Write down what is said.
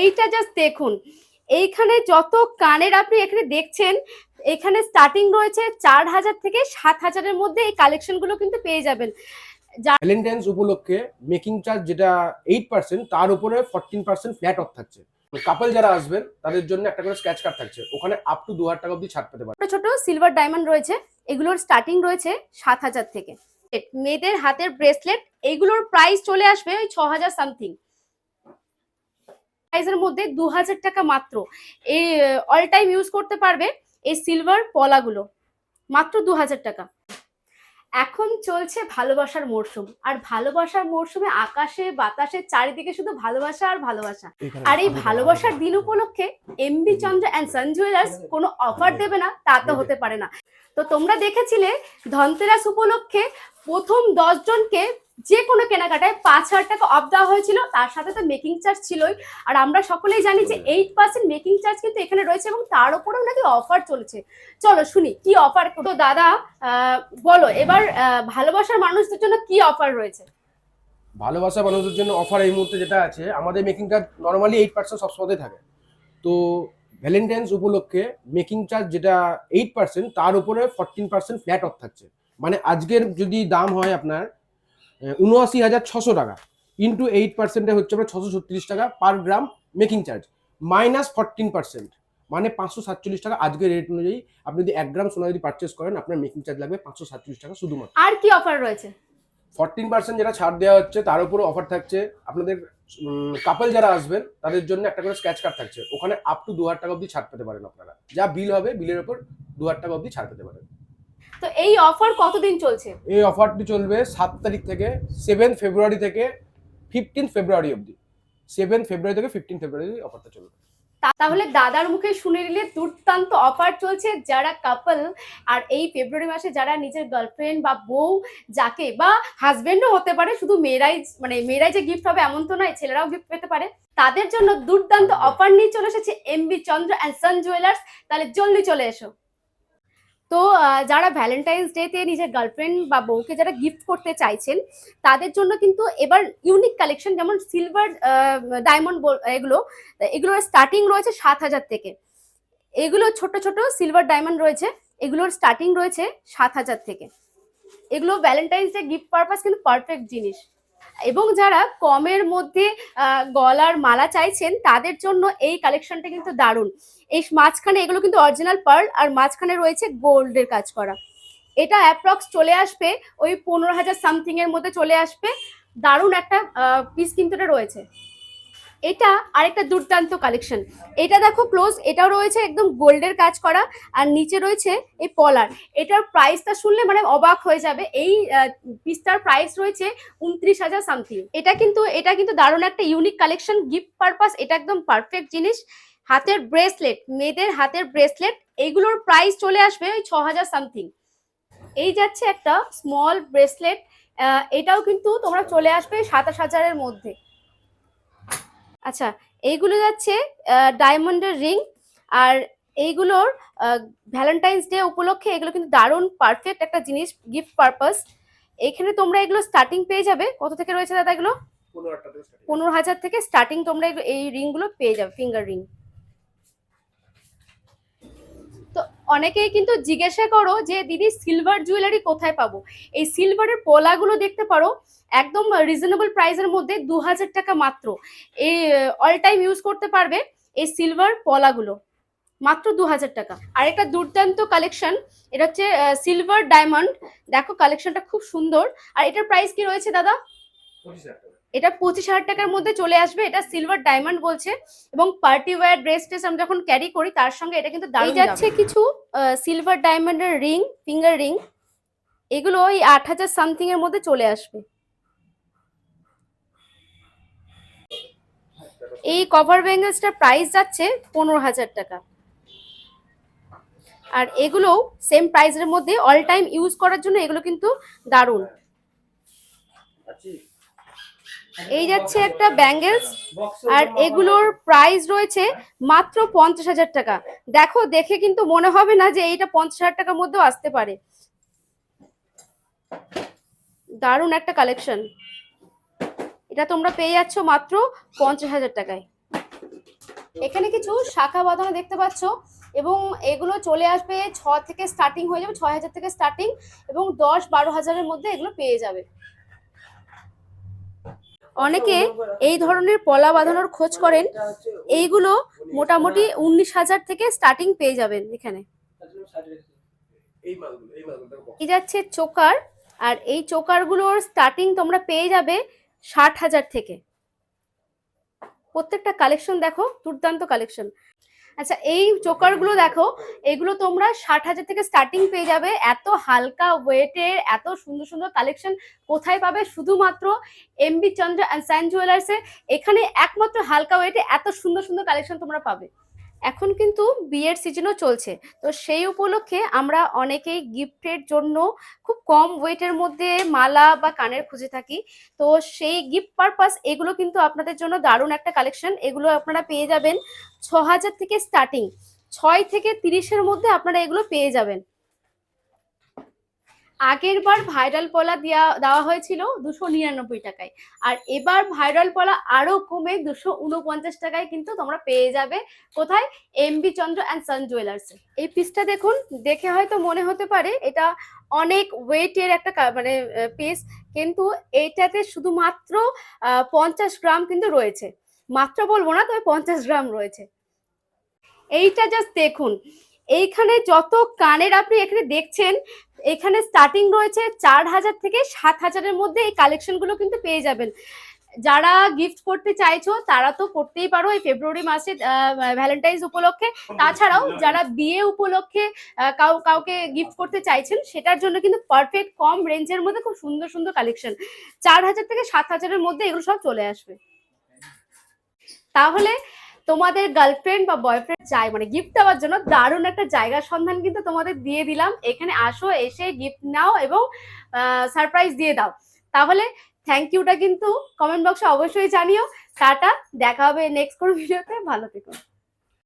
এইটা জাস্ট দেখুন। এইখানে যত কানের আপনি এখানে দেখছেন এখানে স্টার্টিং রয়েছে চার হাজার থেকে সাত হাজারের মধ্যে এই কালেকশনগুলো কিন্তু পেয়ে যাবেন। ভ্যালেন্টাইন্স উপলক্ষে মেকিং চার্জ যেটা এইট পার্সেন্ট তার উপরে ফোরটিন পার্সেন্ট ফ্ল্যাট অফ থাকছে। কাপল যারা আসবেন তাদের জন্য একটা করে স্ক্র্যাচ কার্ড থাকছে। ওখানে আপ টু দু হাজার টাকা অব্দি ছাড় পেতে পারে ছোট ছোট সিলভার ডায়মন্ড রয়েছে এগুলোর স্টার্টিং রয়েছে সাত হাজার থেকে। মেয়েদের হাতের ব্রেসলেট এগুলোর প্রাইস চলে আসবে ওই ছ হাজার সামথিং প্রাইসের মধ্যে দু হাজার টাকা মাত্র। এই অল টাইম ইউজ করতে পারবে এই সিলভার পলাগুলো। মাত্র দু হাজার টাকা। এখন চলছে ভালোবাসার মরশুম আর ভালোবাসার মরশুমে আকাশে বাতাসে চারিদিকে শুধু ভালোবাসা আর ভালোবাসা। আর এই ভালোবাসার দিন উপলক্ষে M B Chandra and son jewellers কোনো অফার দেবে না তা তো হতে পারে না। তো তোমরা দেখেছিলে ধনতেরাস উপলক্ষে প্রথম দশ জনকে যে কোনো কেনাকাটায় পাঁচ হাজার টাকা অফ দেওয়া হয়েছিল তার সাথে তো মেকিং চার্জ ছিলই। আর আমরা সকলেই জানি যে এইট পার্সেন্ট মেকিং চার্জ কিন্তু এখানে রয়েছে এবং তার উপরেও নাকি অফার চলছে। চলো শুনি কি অফার তো দাদা বলো এবার ভালোবাসার মানুষদের জন্য কি অফার রয়েছে? ভালোবাসা মানুষদের জন্য অফার এই মুহূর্তে যেটা আছে আমাদের making charge normally eight percent সবসময় থাকে। তো ভ্যালেন্টাইন্স উপলক্ষে মেকিং চার্জ যেটা এইট পার্সেন্ট তার উপরে ফোরটিন পার্সেন্ট ফ্ল্যাট অফ থাকছে। মানে আজকের যদি দাম হয় আপনার উনআশি হাজার ছশো টাকা। ইন্টু এইট পার্সেন্টে হচ্ছে আপনার ছশো ছত্রিশ টাকা per gram making charge minus fourteen percent মানে পাঁচশো সাতচল্লিশ টাকা আজকের রেট অনুযায়ী আপনি যদি এক গ্রাম সোনা যদি পারচেস করেন আপনার মেকিং চার্জ লাগবে পাঁচশো সাতচল্লিশ টাকা শুধুমাত্র। আর কি অফার রয়েছে? ফোরটিন পার্সেন্ট যেটা ছাড় দেওয়া হচ্ছে তার উপরে অফার থাকছে। আপনাদের কাপল যারা আসবেন তাদের জন্য একটা করে স্ক্র্যাচ কার্ড থাকছে। ওখানে আপ টু দু হাজার টাকা অব্দি ছাড় পেতে পারেন আপনারা। যা বিল হবে বিলের উপর দু হাজার টাকা অব্দি ছাড় পেতে পারেন। তো এই অফার কতদিন চলছে? এই অফারটি চলবে সাত তারিখ থেকে সেভেন ফেব্রুয়ারি থেকে ফিফটিন ফেব্রুয়ারি অবধি। সেভেন ফেব্রুয়ারি থেকে ফিফটিন ফেব্রুয়ারি অফারটা চলবে। তাহলে দাদার মুখে শুনে নিলে দুর্দান্ত অফার চলছে যারা কাপল আর এই ফেব্রুয়ারি মাসে যারা নিজের গার্লফ্রেন্ড বা বউ যাকে বা হাজবেন্ডও হতে পারে শুধু মেয়েরাই মানে মেয়েরাই যে গিফট হবে এমন তো নয় ছেলেরাও গিফট পেতে পারে। তাদের জন্য দুর্দান্ত অফার নিয়ে চলে এসেছে M B Chandra and son jewellers তাহলে জলদি চলে এসো। তো যারা ভ্যালেন্টাইন্স ডেতে নিজের গার্লফ্রেন্ড বা বউকে যারা গিফট করতে চাইছেন, তাদের জন্য কিন্তু এবার ইউনিক কালেকশন যেমন সিলভার ডায়মন্ড এগুলো, এগুলোর স্টার্টিং রয়েছে সাত হাজার থেকে। এগুলো ছোট ছোট সিলভার ডায়মন্ড রয়েছে, এগুলোর স্টার্টিং রয়েছে সাত হাজার থেকে। এগুলো ভ্যালেন্টাইন্স ডে গিফট পারপাস কিন্তু পারফেক্ট জিনিস। এবং যারা কমের মধ্যে গলার মালা চাইছেন, তাদের জন্য এই কালেকশনটা কিন্তু দারুণ। এই মাঝখানে এগুলো কিন্তু অরিজিনাল পার্ল আর মাঝখানে রয়েছে গোল্ডের কাজ করা। এটা অ্যাপ্রক্স চলে আসবে, ওই পনেরো হাজার সামথিং এর মধ্যে চলে আসবে। দারুণ একটা পিস কিন্তু রয়েছে। এটা আরেকটা দুর্দান্ত কালেকশন এটা দেখো ক্লোজ এটাও রয়েছে একদম গোল্ডের কাজ করা, আর নিচে রয়েছে এই পলার। এটার প্রাইসটা শুনলে মানে অবাক হয়ে যাবে। এই পিসটার প্রাইস রয়েছে উনত্রিশ হাজার সামথিং এটা কিন্তু এটা কিন্তু দারুণ একটা ইউনিক কালেকশন গিফট পারপাস এটা একদম পারফেক্ট জিনিস। হাতের ব্রেসলেট মেয়েদের হাতের ব্রেসলেট এইগুলোর প্রাইস চলে আসবে ওই ছ হাজার সামথিং এই যাচ্ছে একটা স্মল ব্রেসলেট এটাও কিন্তু তোমরা চলে আসবে সাতাশ হাজারের মধ্যে। আচ্ছা এইগুলো যাচ্ছে ডায়মন্ডের রিং আর এইগুলোর ভ্যালেন্টাইন্স ডে উপলক্ষে এগুলো কিন্তু দারুণ পারফেক্ট একটা জিনিস গিফট পারপাস। এখানে তোমরা এগুলো স্টার্টিং পেয়ে যাবে। কত থেকে রয়েছে দাদা এগুলো? পনেরো হাজার থেকে স্টার্টিং। তোমরা এই রিংগুলো পেয়ে যাবে ফিঙ্গার রিং তো অনেকেই কিন্তু জিজ্ঞাসা করো যে, দিদি সিলভার জুয়েলারি কোথায় পাবো? এই সিলভারের পলাগুলো দেখতে পারো, একদম রিজনেবল প্রাইসের মধ্যে দু হাজার টাকা মাত্র। এই অল টাইম ইউজ করতে পারবে এই সিলভার পলাগুলো, মাত্র দু হাজার টাকা। আর একটা দুর্দান্ত কালেকশন এটা হচ্ছে সিলভার ডায়মন্ড দেখো কালেকশনটা খুব সুন্দর। আর এটার প্রাইস কি রয়েছে দাদা? এটা পঁচিশ হাজার টাকার মধ্যে চলে আসবে। এটা সিলভার ডায়মন্ড বলছে এবং পার্টি ওয়্যার ড্রেস ট্রেস আমরা যখন ক্যারি করি তার সঙ্গে এটা কিন্তু দাঁড়িয়ে যাচ্ছে কিছু সিলভার ডায়মন্ডের রিং ফিঙ্গার রিং এগুলো ওই আট হাজার সামথিং এর মধ্যে চলে আসবে। এই কভার ব্যাঙ্গেলসটার প্রাইস যাচ্ছে পনেরো হাজার টাকা। আর এগুলোও সেম প্রাইসের মধ্যে অল টাইম ইউজ করার জন্য এগুলো কিন্তু দারুণ। এই যাচ্ছে একটা ব্যাঙ্গেলস, আর এগুলোর প্রাইস রয়েছে মাত্র পঞ্চাশ হাজার টাকা। দেখো, দেখে কিন্তু মনে হবে না যে এইটা পঞ্চাশ হাজার টাকার মধ্যেও আসতে পারে। দারুণ একটা কালেকশন এটা তোমরা পেয়ে যাচ্ছ মাত্র পঞ্চাশ হাজার টাকায়। এখানে কিছু শাখা বাঁধানো দেখতে পাচ্ছ, এবং এগুলো চলে আসবে ছ থেকে স্টার্টিং হয়ে যাবে ছয় হাজার থেকে স্টার্টিং এবং দশ বারো হাজারের মধ্যে এগুলো পেয়ে যাবে। অনেকে এই ধরনের পলা বাঁধানোর খোঁজ করেন। এইগুলো মোটামুটি উনিশ হাজার থেকে স্টার্টিং পেয়ে যাবেন এখানে। এই যাচ্ছে? চোকার। আর এই চোকারগুলোর স্টার্টিং তোমরা পেয়ে যাবে ষাট হাজার থেকে। প্রত্যেকটা কালেকশন দেখো, দুর্দান্ত কালেকশন আচ্ছা এই চোকারগুলো দেখো, এগুলো তোমরা ষাট হাজার থেকে স্টার্টিং পেয়ে যাবে। এত হালকা ওয়েটের এত সুন্দর সুন্দর কালেকশন কোথায় পাবে? শুধুমাত্র এমবি চন্দ্র অ্যান্ড সাইন জুয়েলার্সে এখানে একমাত্র হালকা ওয়েটে এত সুন্দর সুন্দর কালেকশন তোমরা পাবে। এখন কিন্তু বিয়ের সিজনও চলছে। তো সেই উপলক্ষে আমরা অনেকেই গিফটের জন্য খুব কম ওয়েটের মধ্যে মালা বা কানের খুঁজে থাকি। তো সেই গিফট পারপাস এগুলো কিন্তু আপনাদের জন্য দারুণ একটা কালেকশন এগুলো আপনারা পেয়ে যাবেন ছ হাজার থেকে স্টার্টিং ছয় থেকে তিরিশের মধ্যে আপনারা এগুলো পেয়ে যাবেন। আগের বার ভাইরাল পলা দেওয়া দেওয়া হয়েছিল দুশো নিরানব্বই টাকায়। আর এবার ভাইরাল পলা আরও কমে দুশো উনপঞ্চাশ টাকায় কিন্তু তোমরা পেয়ে যাবে। কোথায়? এমবি চন্দ্র অ্যান্ড সান জুয়েলার্সে এই পিসটা দেখুন, দেখে হয়তো মনে হতে পারে এটা অনেক ওয়েটের একটা মানে পিস কিন্তু এইটাতে শুধুমাত্র পঞ্চাশ গ্রাম কিন্তু রয়েছে। মাত্র বলব না, তবে পঞ্চাশ গ্রাম রয়েছে। এইটা জাস্ট দেখুন এইখানে যত কানের আপনি এখানে দেখছেন, এখানে স্টার্টিং রয়েছে চার হাজার থেকে সাত হাজারের মধ্যে এই কালেকশনগুলো কিন্তু পেয়ে যাবেন। যারা গিফট করতে চাইছো, তারা তো করতেই পারো এই ফেব্রুয়ারি মাসে ভ্যালেন্টাইন্স উপলক্ষে। তাছাড়াও যারা বিয়ে উপলক্ষে কাউ, কাউকে গিফট করতে চাইছেন, সেটার জন্য কিন্তু পারফেক্ট কম রেঞ্জের মধ্যে খুব সুন্দর সুন্দর কালেকশন চার হাজার থেকে সাত হাজারের মধ্যে এগুলো সব চলে আসবে। তাহলে তোমাদের গার্লফ্রেন্ড বা বয়ফ্রেন্ড চাই মানে গিফট দেওয়ার জন্য দারুণ একটা জায়গার সন্ধান কিন্তু তোমাদের দিয়ে দিলাম। এখানে আসো, এসে গিফট নাও এবং সারপ্রাইজ দিয়ে দাও। তাহলে থ্যাংক ইউটা কিন্তু কমেন্ট বক্সে অবশ্যই জানিও। টাটা, দেখা হবে নেক্সট কোনো ভিডিওতে। ভালো থেকো।